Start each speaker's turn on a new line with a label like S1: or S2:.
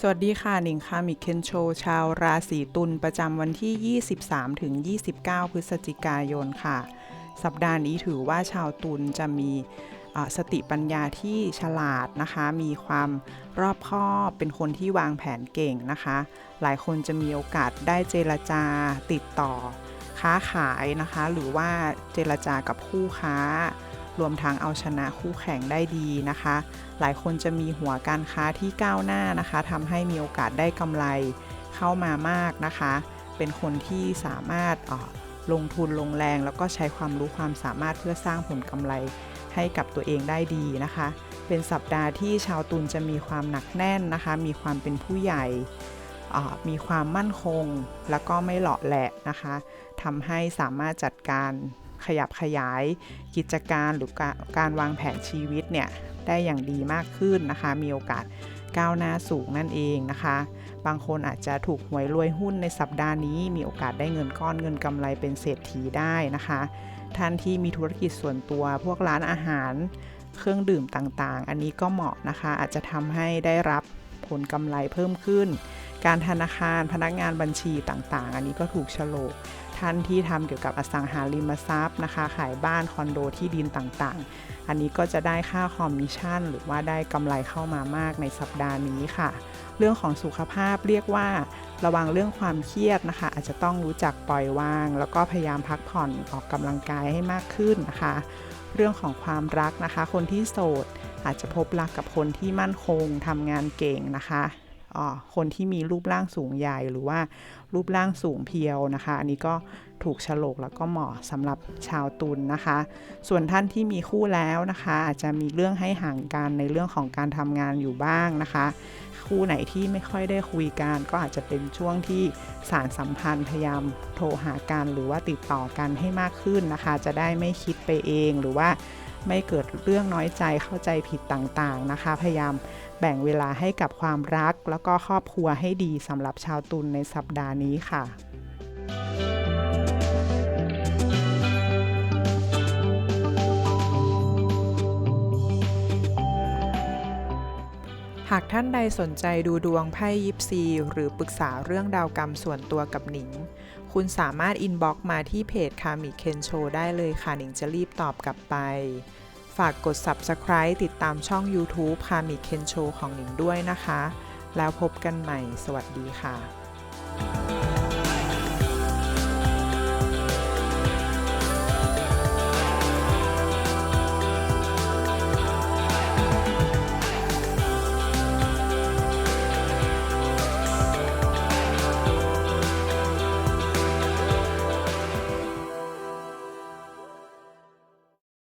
S1: สวัสดีค่ะหนิงค่ะมิเคนโชชาวราศีตุลประจำวันที่ 23ถึง29 พฤศจิกายนค่ะ สัปดาห์นี้ถือว่าชาวตุลจะมีสติปัญญาที่ฉลาดนะคะ มีความรอบคอบเป็นคนที่วางแผนเก่งนะคะ หลายคนจะมีโอกาสได้เจรจาติดต่อ ค้าขายนะคะ หรือว่าเจรจากับคู่ค้า รวมทั้งเอาชนะคู่แข่งได้ดีนะคะ หลายคนจะมีหัวการค้าที่ก้าวหน้านะคะทำให้มีโอกาสได้กำไรเข้ามามากนะคะ เป็นคนที่สามารถลงทุนลงแรง แล้วก็ใช้ความรู้ความสามารถเพื่อสร้างผลกำไรให้กับตัวเองได้ดีนะคะ เป็นสัปดาห์ที่ชาวตุลจะมีความหนักแน่นนะคะ มีความเป็นผู้ใหญ่มีความมั่นคง แล้วก็ไม่หลาะแหละนะคะทำให้สามารถจัดการ ขยับขยายกิจการหรือการการวางแผนชีวิตเนี่ยได้อย่างดีมากขึ้นนะคะ มีโอกาสก้าวหน้าสูงนั่นเองนะคะ บางคนอาจจะถูกหวยรวยหุ้นในสัปดาห์นี้ มีโอกาสได้เงินก้อนเงินกำไรเป็นเศรษฐีได้นะคะ ท่านที่มีธุรกิจส่วนตัวพวกร้านอาหารเครื่องดื่มต่างๆ อันนี้ก็เหมาะนะคะ อาจจะทำให้ได้รับผลกำไรเพิ่มขึ้น การธนาคารพนักงานบัญชีต่างๆ อันนี้ก็ถูกโฉลกท่านที่ทำเกี่ยวกับอสังหาริมทรัพย์นะคะ ขายบ้านคอนโดที่ดินต่างๆ อันนี้ก็จะได้ค่าคอมมิชชั่น หรือว่าได้กำไรเข้ามามากในสัปดาห์นี้ค่ะ เรื่องของสุขภาพเรียกว่า ระวังเรื่องความเครียดนะคะ อาจจะต้องรู้จักปล่อยวาง แล้วก็พยายามพักผ่อนออกกำลังกายให้มากขึ้นนะคะ เรื่องของความรักนะคะ คนที่โสดอาจจะพบรักกับคนที่มั่นคงทำงานเก่งนะคะ คนที่มีรูปร่างสูงใหญ่หรือว่ารูปร่างสูงเพียวนะคะ อันนี้ก็ถูกฉลกแล้วก็เหมาะสำหรับชาวตุลนะคะ ส่วนท่านที่มีคู่แล้วนะคะ อาจจะมีเรื่องให้ห่างกันในเรื่องของการทำงานอยู่บ้างนะคะ คู่ไหนที่ไม่ค่อยได้คุยกัน ก็อาจจะเป็นช่วงที่สารสัมพันธ์พยายามโทรหากันหรือว่าติดต่อกันให้มากขึ้นนะคะ จะได้ไม่คิดไปเองหรือว่าไม่เกิดเรื่องน้อยใจเข้าใจผิดต่างๆนะคะ พยายาม แบ่งเวลาให้กับความรัก แล้วก็ครอบครัวให้ดีสำหรับชาวตุลในสัปดาห์นี้ค่ะหากท่านใดสนใจดูดวงไพ่ยิปซี หรือปรึกษาเรื่องดาวกรรมส่วนตัวกับหนิง คุณสามารถอินบ็อกมาที่เพจคามิเคนโชได้เลยค่ะหนิงจะรีบตอบกลับไป ฝากกด Subscribe ติดตามช่อง YouTube พามิเคนโชของหนิงด้วยนะคะ แล้วพบกันใหม่ สวัสดีค่ะ